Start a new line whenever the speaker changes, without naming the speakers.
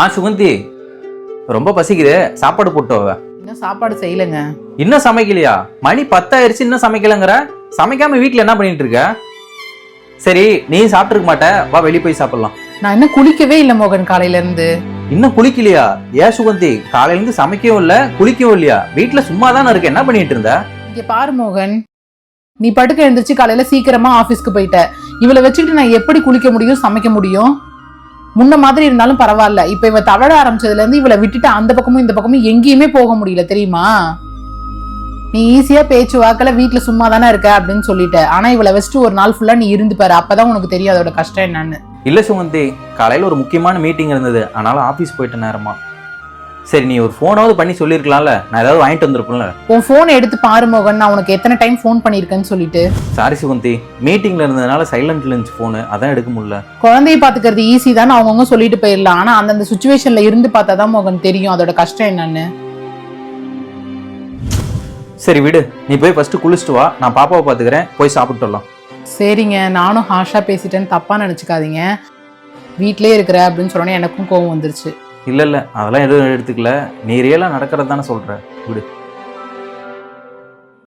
ஆ சுகந்தி ரொம்ப பசிக்குது. சாப்பாடு போட்டோவ
இன்னும் சாப்பாடு செய்யலைங்க.
இன்னும் சமைக்கலையா? மணி பத்தாயிருச்சு இன்னும் சமைக்கலங்கிற? சமைக்காம வீட்ல என்ன பண்ணிட்டு இருக்க சரி நீ சாப்பிட்டுருக்க மாட்ட. வா வெளியே போய் சாப்பிடலாம்.
நான் இன்னும் குளிக்கவே இல்லை மோகன் காலையில இருந்து
இன்னும் குளிக்கலையா? ஏன் சுகந்தி காலையில இருந்து சமைக்கவும் இல்ல குளிக்கவும் இல்லையா? வீட்ல சும்மா தானே இருக்க. என்ன பண்ணிட்டு இருந்த?
இங்க பாரு மோகன். நீ படுக்க எழுந்திருச்சு காலையில சீக்கிரமா ஆபீஸ்க்கு போயிட்ட. இவளை வச்சுக்கிட்டு நான் எப்படி குளிக்க முடியும் சமைக்க முடியும்? முன்ன மாதிரி இருந்தாலும் பரவாயில்ல. இப்ப இவ தவழ ஆரம்பிச்சதுல இருந்து இவளை விட்டுட்டு அந்த பக்கமும் இந்த பக்கமும் எங்கேயுமே போக முடியல தெரியுமா? நீ ஈஸியா பேச்சு வாக்கில் வீட்டுல சும்மா தானே இருக்க அப்படின்னு சொல்லிட்ட. ஆனா இவளை வச்சுட்டு ஒரு நாள் ஃபுல்லா நீ இருந்து பாரு. அப்பதான் உனக்கு தெரியும் அதோட கஷ்டம் என்னன்னு.
இல்ல சுமந்தி காலையில ஒரு முக்கியமான மீட்டிங் இருந்தது. அதனால ஆபீஸ் போயிட்ட நேரமா? சரி நீ ஒரு போனாவது பண்ணி சொல்லிருக்கலாம்ல. நான் ஏதாவது வாங்கிட்டு வந்திருப்பேன்ல.
உன் போன் எடுத்து பாரு மோகன். நான் உனக்கு எத்தனை டைம் ஃபோன் பண்ணியிருக்கேன்னு சொல்லிட்டு.
சாரி சுகந்தி. மீட்டிங்ல இருந்ததுனால சைலண்ட்ல இருந்துச்சு போனு அதான் எடுக்க முடியல.
குழந்தைய பாத்துக்கிறது ஈஸி தான் அவங்கவுங்க சொல்லிட்டு போயிடலாம். ஆனா அந்தந்த சுச்சுவேஷன்ல இருந்து பார்த்தா தான் மோகன் தெரியும் அதோட கஷ்டம் என்னன்னு.
சரி விடு. நீ போய் ஃபர்ஸ்ட் குளிச்சுட்டு வா. நான் பாப்பாவை பாத்துக்கிறேன் போய் சாப்பிட்டு வரலாம்.
சரிங்க. நானும் ஹாஷா பேசிட்டேன்னு தப்பா நினைச்சுக்காதீங்க. வீட்லயே இருக்கிற அப்படின்னு சொன்னோன்னே எனக்கும் கோவம் வந்துருச்சு.
இல்ல இல்ல. அதெல்லாம் எதுவும் எடுத்துக்கல. நீ ரியலாக நடக்கிறது தானே சொல்கிற விடு.